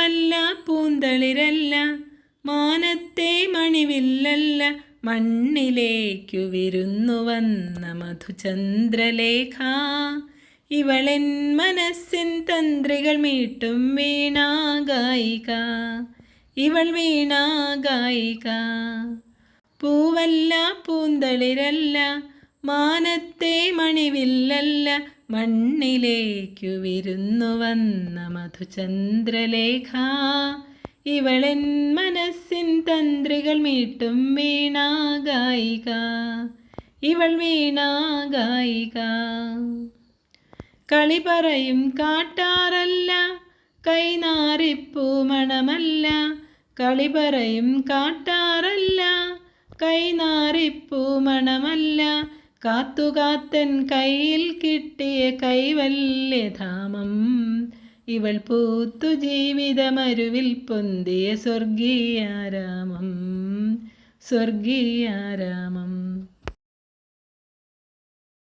പൂവല്ല പൂന്തളിരല്ല മാനത്തെ മണിവില്ലല്ല മണ്ണിലേക്കു വിരുന്നു വന്ന മധുചന്ദ്രലേഖ. ഇവളെൻ മനസ്സിൻ തന്ത്രികൾ മീട്ടും വീണാഗായിക ഇവൾ വീണാഗായിക പൂവല്ല പൂന്തളിരല്ല മാനത്തെ മണിവില്ലല്ല മണ്ണിലേക്കു വിരുന്നു വന്ന മധുചന്ദ്രലേഖ. ഇവളെൻ മനസ്സിൻ തന്ത്രികൾ മീട്ടും വീണാഗായിക ഇവൾ വീണാഗായിക കളി പറയും കാട്ടാറല്ല കൈനാറിപ്പൂ മണമല്ല. കളി പറയും കാട്ടാറല്ല കൈനാറിപ്പൂ മണമല്ല. കാത്തുകാത്തൻ കയ്യിൽ കിട്ടിയ കൈവല്യധാമം ഇവൾ പൂത്തു ജീവിതമരുവിൽ പൊന്തിയ സ്വർഗീയാരാമം. സ്വർഗീയാരാമം.